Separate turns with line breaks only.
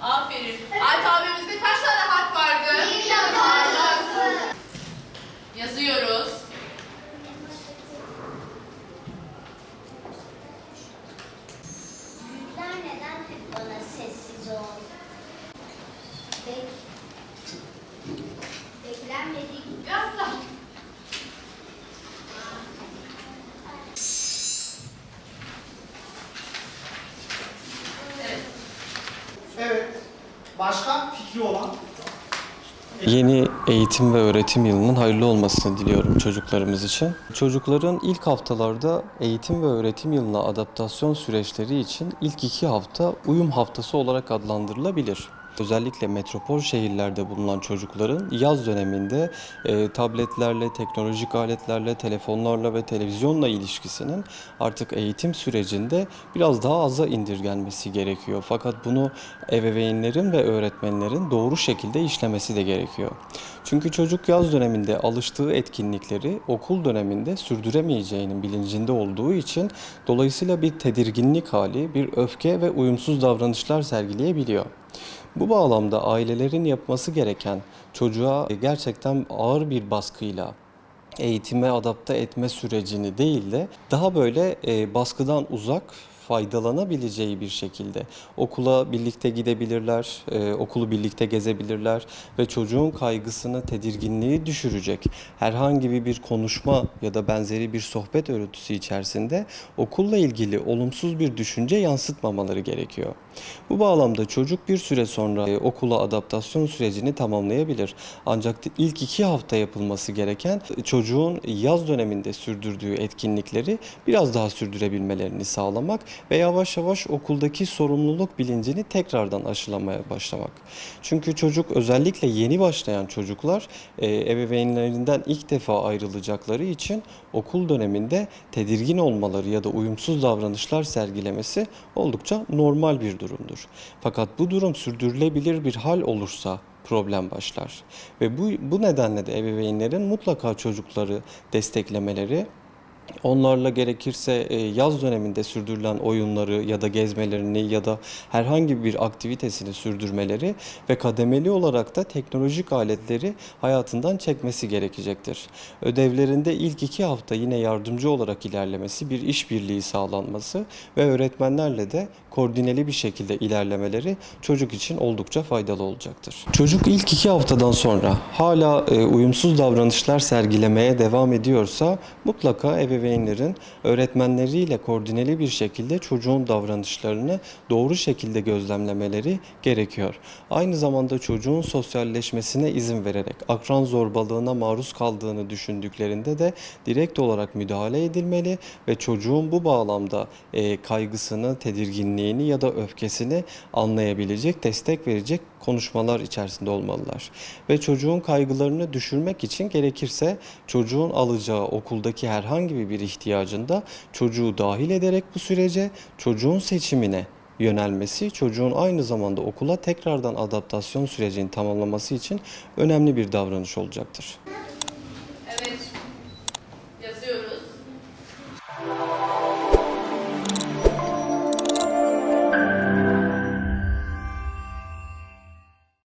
Aferin. Alfabemizde kaç tane harf vardı? Yazıyoruz. Evet.
Başka fikri olan?
Yeni eğitim ve öğretim yılının hayırlı olmasını diliyorum çocuklarımız için. Çocukların ilk haftalarda eğitim ve öğretim yılına adaptasyon süreçleri için ilk iki hafta uyum haftası olarak adlandırılabilir. Özellikle metropol şehirlerde bulunan çocukların yaz döneminde e, tabletlerle, teknolojik aletlerle, telefonlarla ve televizyonla ilişkisinin artık eğitim sürecinde biraz daha aza indirgenmesi gerekiyor. Fakat bunu ebeveynlerin ve öğretmenlerin doğru şekilde işlemesi de gerekiyor. Çünkü çocuk yaz döneminde alıştığı etkinlikleri okul döneminde sürdüremeyeceğinin bilincinde olduğu için dolayısıyla bir tedirginlik hali, bir öfke ve uyumsuz davranışlar sergileyebiliyor. Bu bağlamda ailelerin yapması gereken çocuğa gerçekten ağır bir baskıyla eğitime adapte etme sürecini değil de daha böyle e, baskıdan uzak faydalanabileceği bir şekilde okula birlikte gidebilirler, e, okulu birlikte gezebilirler ve çocuğun kaygısını, tedirginliği düşürecek herhangi bir- konuşma ya da benzeri bir sohbet örüntüsü içerisinde okulla ilgili olumsuz bir düşünce yansıtmamaları gerekiyor. Bu bağlamda çocuk bir süre sonra e, okula adaptasyon sürecini tamamlayabilir. Ancak ilk iki hafta yapılması gereken e, çocuğun yaz döneminde sürdürdüğü etkinlikleri biraz daha sürdürebilmelerini sağlamak ve yavaş yavaş okuldaki sorumluluk bilincini tekrardan aşılamaya başlamak. Çünkü çocuk özellikle yeni başlayan çocuklar e, ebeveynlerinden ilk defa ayrılacakları için okul döneminde tedirgin olmaları ya da uyumsuz davranışlar sergilemesi oldukça normal bir durumdur. Fakat bu durum sürdürülebilir bir hal olursa problem başlar. Ve bu, bu nedenle de ebeveynlerin mutlaka çocukları desteklemeleri Onlarla gerekirse e, yaz döneminde sürdürülen oyunları ya da gezmelerini ya da herhangi bir aktivitesini sürdürmeleri ve kademeli olarak da teknolojik aletleri hayatından çekmesi gerekecektir. Ödevlerinde ilk iki hafta yine yardımcı olarak ilerlemesi, bir işbirliği sağlanması ve öğretmenlerle de koordineli bir şekilde ilerlemeleri çocuk için oldukça faydalı olacaktır. Çocuk ilk iki haftadan sonra hala e, uyumsuz davranışlar sergilemeye devam ediyorsa mutlaka ebeveynlerin öğretmenleriyle koordineli bir şekilde çocuğun davranışlarını doğru şekilde gözlemlemeleri gerekiyor. Aynı zamanda çocuğun sosyalleşmesine izin vererek akran zorbalığına maruz kaldığını düşündüklerinde de direkt olarak müdahale edilmeli ve çocuğun bu bağlamda e, kaygısını, tedirginliğini ya da öfkesini anlayabilecek, destek verecek konuşmalar içerisinde olmalılar. Ve çocuğun kaygılarını düşürmek için gerekirse çocuğun alacağı okuldaki herhangi bir ihtiyacında çocuğu dahil ederek bu sürece çocuğun seçimine yönelmesi çocuğun aynı zamanda okula tekrardan adaptasyon sürecini tamamlaması için önemli bir davranış olacaktır.